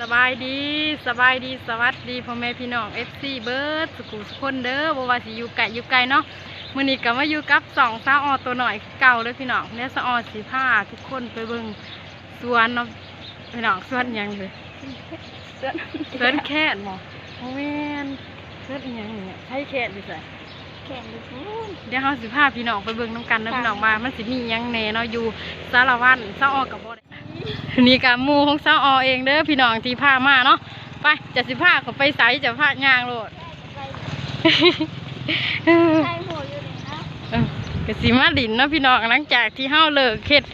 สบายดีสบายดีสวัสดีพ่อแม่พี่น้อง FC เบิร์ดสุขุสุขคนเด้อบ่ว่าสิอยู่ไกลอยู่ไกลเนาะมื้อนี้ก็มาอยู่กับสองสาวออตัวหน่อยเก่าเลยพี่น้องเนี่ยสาวออสิพาทุกคนไปเบิ่งสวนเนาะพี่น้องสวนหยังเลยสวนแค่นบ่โอ้แม่นสวนอิหยังเนี่ยใช่แค่นดิใส่แข่งดูพูนเดี๋ยวเฮาสิพาพี่น้องไปเบิ่งนํกันนะพี่น้องว่ามันสิมีหยังแหน่เนาะอยู่สารวันสาวออกับบ่ได้ นี่กะหมูของสาวออเองเด้อพี่น้องที่พามาเนาะไปจะสิพาเขาไปไสจะพายางโลดใช่หัวอยู่เลยเก็สิมาดินเนาะพี่น้องหลังจากที่เฮาเลิกเฮ็ด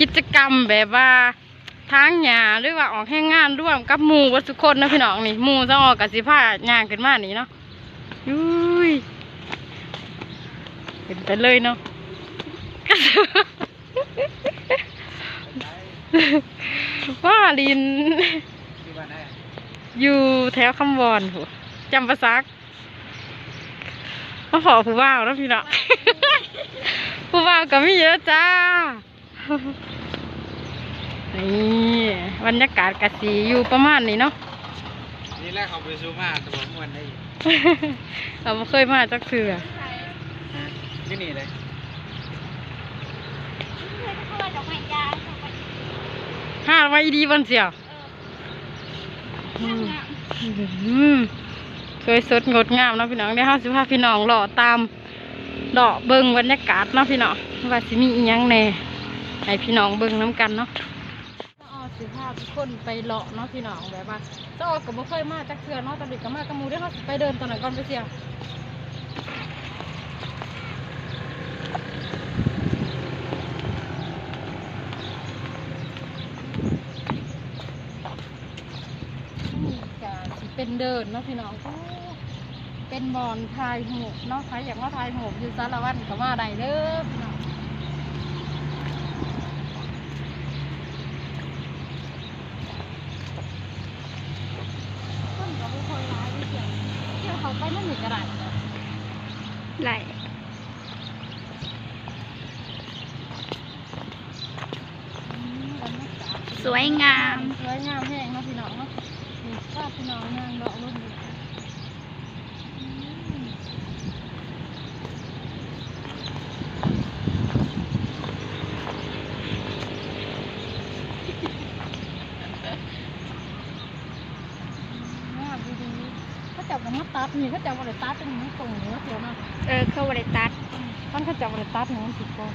กิจกรรมแบบว่าทางหญ้าหรือว่าออกแห่งงานร่วมกับหมู่วัสุคนเนาะพี่น้องนี่หมู่สาออกับสิพาย่างขึ้นมานี่เนาะอุ้ยเห็นไปเลยเนาะ ว่าลิน ที่บ้านไหนอยู่แถวคำวอนหัวจำปาซักมาขอผู้บ่าวแล้วพี่เนาะ ผู้บ่าวก็ไม่เยอะจ้า นี่บรรยากาศกะสีอยู่ประมาณนี้เนาะ นี่แรกเขาไปซูมาแต่ผมวันได้เราไม่เคยมาจักเถื่อที่นี่เลย เพื่อนเข้ามาดอกไม้ยางเข้าไป ห้าไว้ดีวันเสียวเออทำงานอืมสวยสดงดงามเนาะพี่น้องได้ห้าสิบห้าพี่น้องหล่อตามดอกเบิงบรรยากาศเนาะพี่น้องว่าสิมีอีหยังแหน่ให้พี่น้องเบิงน้ำกันเนาะก็เอาสิบห้าทุกคนไปเลาะเนาะพี่น้องแบบว่าเจ้าออกกับบ่เคยมาจักเทื่อเนาะตอนเด็กก็มากระมูได้เขาสิไปเดินตอนไหนก่อนไปเสียนี่ก็สิ เป็นเดินเนาะพี่น้องโอ้เป็นบอนทายหูบเนาะใครอยากมาทายหูบอยู่สารวัตรก็มาได้เด้อพี่น้องคนก็บ่ค่อยร้ายเสียงเที่ยวเขาไปนั่นนี่ก็ได้ไหลอืมบรรยากาศสวยงาม สวยงามแห้งเนาะพี่ น้องเนาพี่น้องย่งเลาะรุ่นอยู่ามดีเขาจับกันมาตัดนี่เขาจับมาเลยตัดเป็นมันตรงเนื้อเสียวเนาะเออเข้าบริตัดท่านเขาจับมาเลยตัดนี่มันผิดก่อน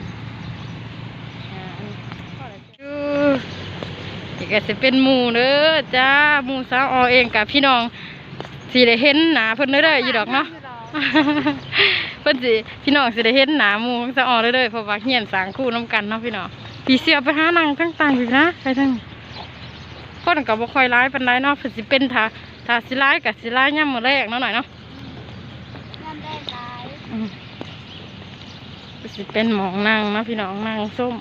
อ่าอันนี้ก็เลยจู อีกก็จะเป็นหมูเด้อจ้าหมูสาวออเองกับพี่น้องสิได้เห็นหนาเพิ่นเด้อเด้ออยู่ดอกเนาะเพิ่นสิพี่น้องสิได้เห็นหนาหมูสาวออเด้อเด้อเพราะว่าเฮียนสร้างคู่น้ำกันเนาะพี่น้องพี่เสียไปหานั่งทั้งต่างอยู่นะไปทั้งคนก็บ่ค่อยร้ายปานใดเนาะเพิ่นสิเป็นถ้าถ้าสิร้ายก็สิร้ายย่ำมื้อแรกเนาะหน่อยเนาะน้ำได้หลายอืมสิเป็นหมองนั่งนะพี่น้องนั่งส้ม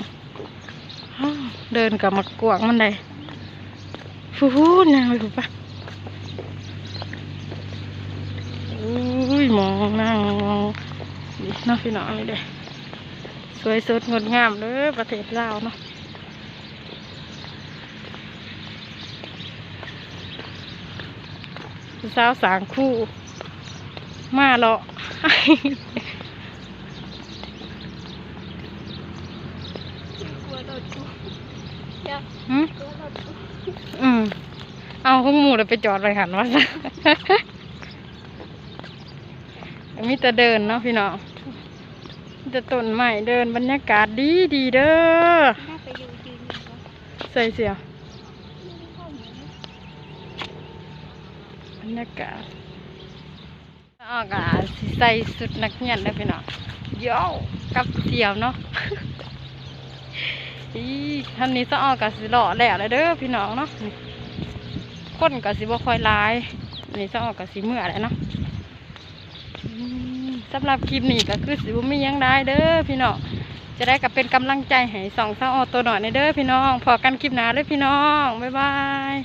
อ้าวเดินกับมากวางมันได้ ฟูนังเลยถูกปะอุ้ยมองนังมองนี่เนาะพี่น้องนี่เด้สวยสดงดงามเลยประเทศลาวเนาะสาวสางคู่ มาเลาะกลัวโดน กูเดี๋ยวหืมอืมเอาข้องมูเราไปจอดไว้หันว่าซะมีแต่เดินเนาะพี่น้องมีแต่ต้นไม้เดินบรรยากาศดีดีเด้อใส่เสียบรรยากาศออกอะใส่สุดนักเรียนได้อพี่น้องโย่กับเสียวเนาะ อีท่านนี้จะออกกับสิหล่อแล้วเลยเด้อพี่น้องเนาะนี่คนกับสิบ่ค่อยลายอันนี้จะออกกับสีเมื่อแล้วเนาะสำหรับคลิปนี้ก็คือสิบ่มียังได้เด้อพี่น้องจะได้กับเป็นกำลังใจให้สองสาวออตัวหน่อยในเด้อพี่น้องพอกันคลิปหน้าเด้อพี่น้องบ๊ายบาย